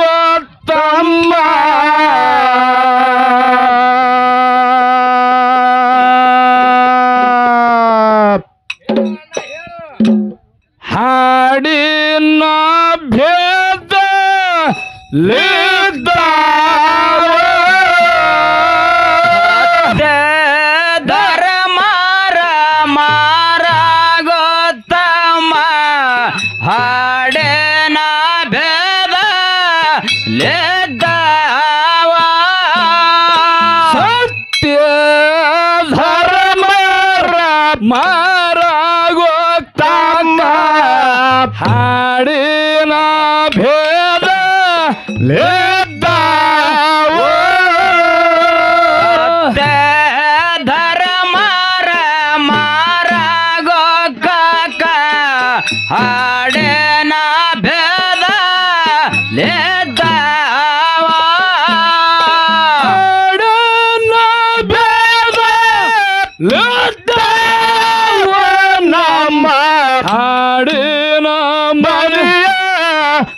ಮಾರಾಗುವತ್ತಮ್ಮ ಹಾಡಿನ ಭೇದ ಲೇ Let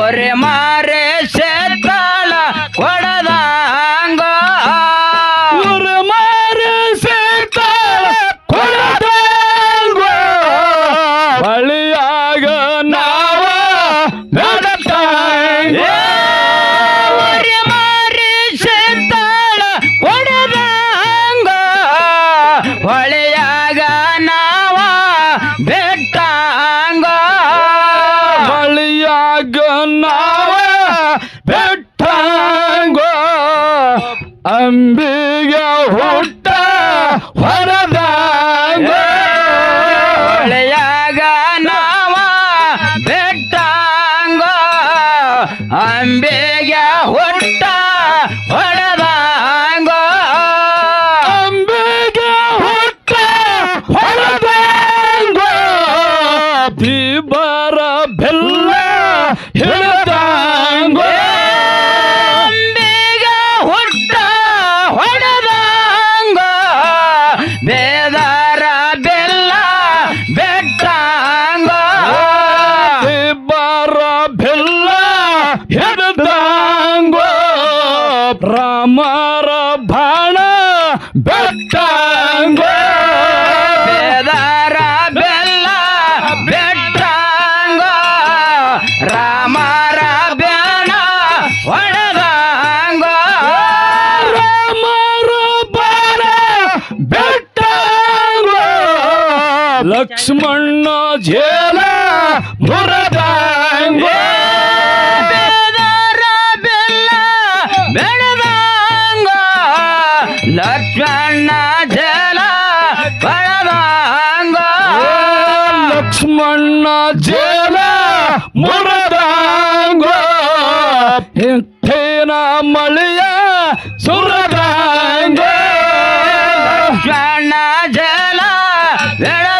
Горе ಅಂಬಿಗ ಹುಟ್ಟ ಹೊರ ಲಕ್ಷ್ಮಣ್ಣ ಜೇಲ ಮುರದಂಗ. ಬೆಳದಂಗ ಲಕ್ಷ್ಮಣ್ಣ ಜೇಲ ಬಳದಂಗ ಲಕ್ಷ್ಮಣ್ಣ ಜೇಲ ಮುರದಂಗ. ಇಂಥೇನ ಮಳೆಯ ಸುರದಂಗ. ಲಕ್ಷ್ಮಣ್ಣ ಜಲ ಬೆಳ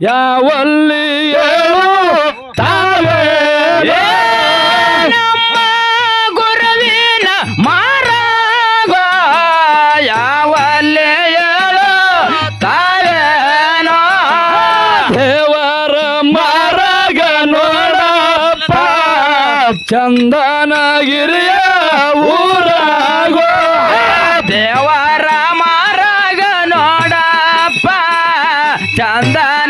ಯಾವಲ್ಲಿ ತಾವೇ ನಮ್ಮ ಗುರುವಿನ ಮಾರಾಗ? ಯಾವಲ್ಲಿ ತಾವೇನೋ ದೇವರ ಮಾರಾಗ ನೋಡಪ್ಪ. ಚಂದನಗಿರಿಯ ಊರಾಗೋ. ದೇವರ ಮಾರಾಗ ನೋಡಪ್ಪ. ಚಂದನಗಿರಿಯ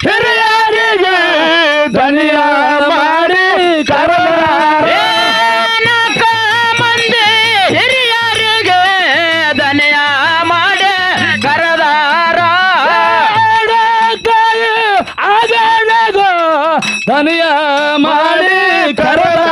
ಹಿರಿಯರಿಗೆ ಧನಿಯ ಮಾಡಿ ಏನಕ ಮಂದಿ ಹಿರಿಯರಿಗೆ ಧನಿಯ ಮಾಡಿ ಕರೆದಾರ ಕಾಯಿ ಆಗಣಗೋ ಧನಿಯ ಮಾಡಿ ಕರೆದಾರ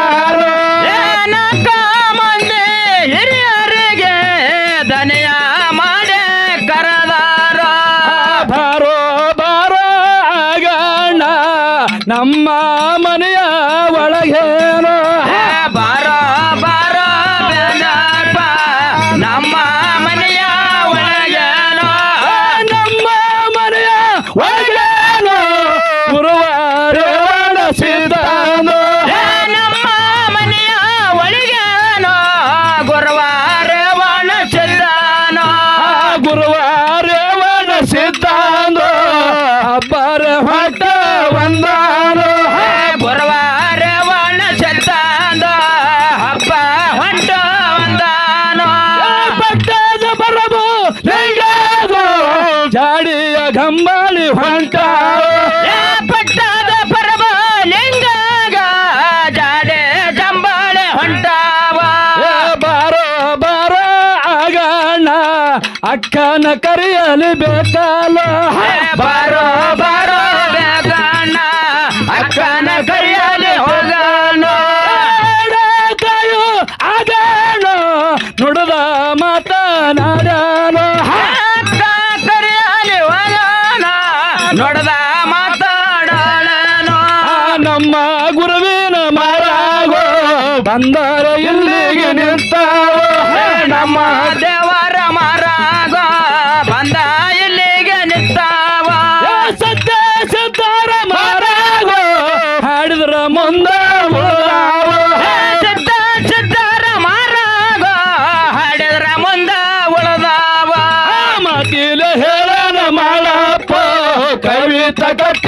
ಜಾಡಿಯ ಗಂಬಾಲಿ ಹೊಂಟ. ಪಟ್ಟದ ಪರಬ ಲಿಂಗಾಗ ಜಾಡೆ ಜಂಬಾಳೆ ಹೊಂಟಾವ. ಬಾರೋ ಬಾರೋ ಆಗಣ್ಣ ಅಕ್ಕನ ಕರೆಯಲಿ ಬೇಕಲ್ಲ. ಬಾರೋ ಬಾರೋ ಬಂದರ ಇಲ್ಲಿಗೆ ನಿಂತಾವೋ ನಮ್ಮ ದೇವರ ಮರಾಗ ಬಂದ ಇಲ್ಲಿಗೆ ನಿಂತಾವ ಸತ್ಯ ಸಿದ್ಧಾರ ಮಾರಾಗೋ ಹಾಡಿದ್ರ ಮುಂದ ಸಿದ್ಧ ಸಿದ್ಧರ ಮಾರಾಗ ಹಾಡಿದ್ರ ಮುಂದ ಉಳದಾವ ಮಾತಿಲ ಹೇಳನ ಮಾಡಪ್ಪ ಕವಿತ ಕಟ್ಟ